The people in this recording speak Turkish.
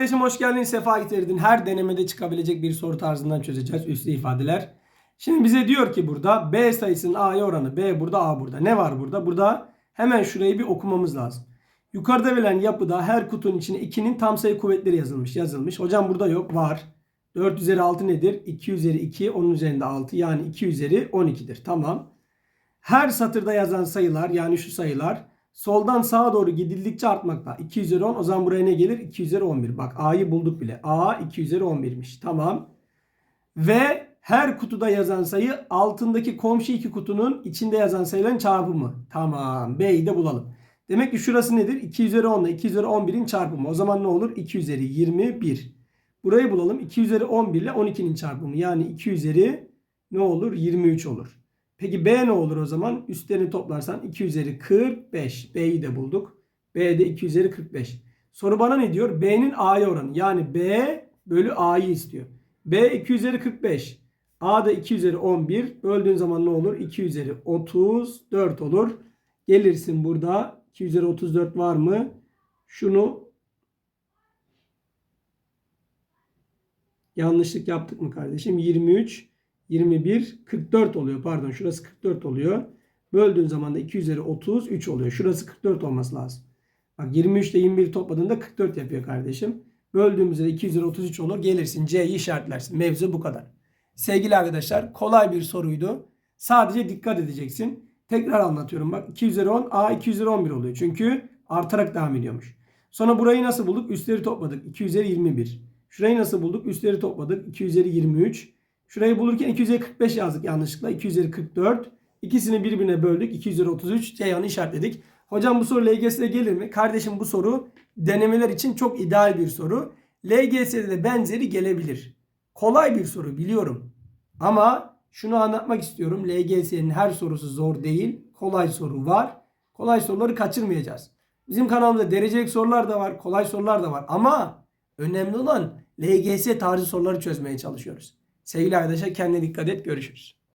Kardeşim hoş geldin, sefa getirdin. Her denemede çıkabilecek bir soru tarzından çözeceğiz üslü ifadeler. Şimdi bize diyor ki burada B sayısının A'ya oranı. B burada, A burada. Ne var burada? Burada hemen şurayı bir okumamız lazım. Yukarıda verilen yapıda her kutunun içine 2'nin tam sayı kuvvetleri yazılmış. Yazılmış. Hocam burada yok. Var. 4 üzeri 6 nedir? 2 üzeri 2, 10 üzerinde 6. Yani 2 üzeri 12'dir. Tamam. Her satırda yazan sayılar yani şu sayılar soldan sağa doğru gidildikçe artmakta. 2 üzeri 10 o zaman buraya ne gelir? 2 üzeri 11. Bak A'yı bulduk bile. A 2 üzeri 11'miş. Tamam. Ve her kutuda yazan sayı altındaki komşu iki kutunun içinde yazan sayıların çarpımı. Tamam. B'yi de bulalım. Demek ki şurası nedir? 2 üzeri 10 ile 2 üzeri 11'in çarpımı. O zaman ne olur? 2 üzeri 21. Burayı bulalım. 2 üzeri 11 ile 12'nin çarpımı. Yani 2 üzeri ne olur? 23 olur. Peki B ne olur o zaman? Üstlerini toplarsan 2 üzeri 45. B'yi de bulduk. B de 2 üzeri 45. Soru bana ne diyor? B'nin A'ya oranı. Yani B bölü A'yı istiyor. B 2 üzeri 45. A da 2 üzeri 11. Böldüğün zaman ne olur? 2 üzeri 34 olur. Gelirsin burada. 2 üzeri 34 var mı? Şunu yanlışlık yaptık mı kardeşim? 23 21, 44 oluyor. Pardon şurası 44 oluyor. Böldüğün zaman da 2 üzeri 33 oluyor. Şurası 44 olması lazım. Bak 23 ile 21 topladığında 44 yapıyor kardeşim. Böldüğümüzde de 2 üzeri 33 olur. Gelirsin C'yi işaretlersin. Mevzu bu kadar. Sevgili arkadaşlar kolay bir soruydu. Sadece dikkat edeceksin. Tekrar anlatıyorum bak. 2 üzeri 10 A 2 üzeri 11 oluyor. Çünkü artarak devam ediyormuş. Sonra burayı nasıl bulduk? Üstleri topladık. 2 üzeri 21. Şurayı nasıl bulduk? Üstleri topladık. 2 üzeri 23. Şurayı bulurken 2 üzeri 45 yazdık yanlışlıkla. 2 üzeri 44. İkisini birbirine böldük. 2 üzeri 33. Ceyhan'ı işaretledik. Hocam bu soru LGS'de gelir mi? Kardeşim bu soru denemeler için çok ideal bir soru. LGS'de de benzeri gelebilir. Kolay bir soru biliyorum. Ama şunu anlatmak istiyorum. LGS'nin her sorusu zor değil. Kolay soru var. Kolay soruları kaçırmayacağız. Bizim kanalımızda derecelik sorular da var. Kolay sorular da var. Ama önemli olan LGS tarzı soruları çözmeye çalışıyoruz. Sevgili arkadaşlar kendine dikkat et. Görüşürüz.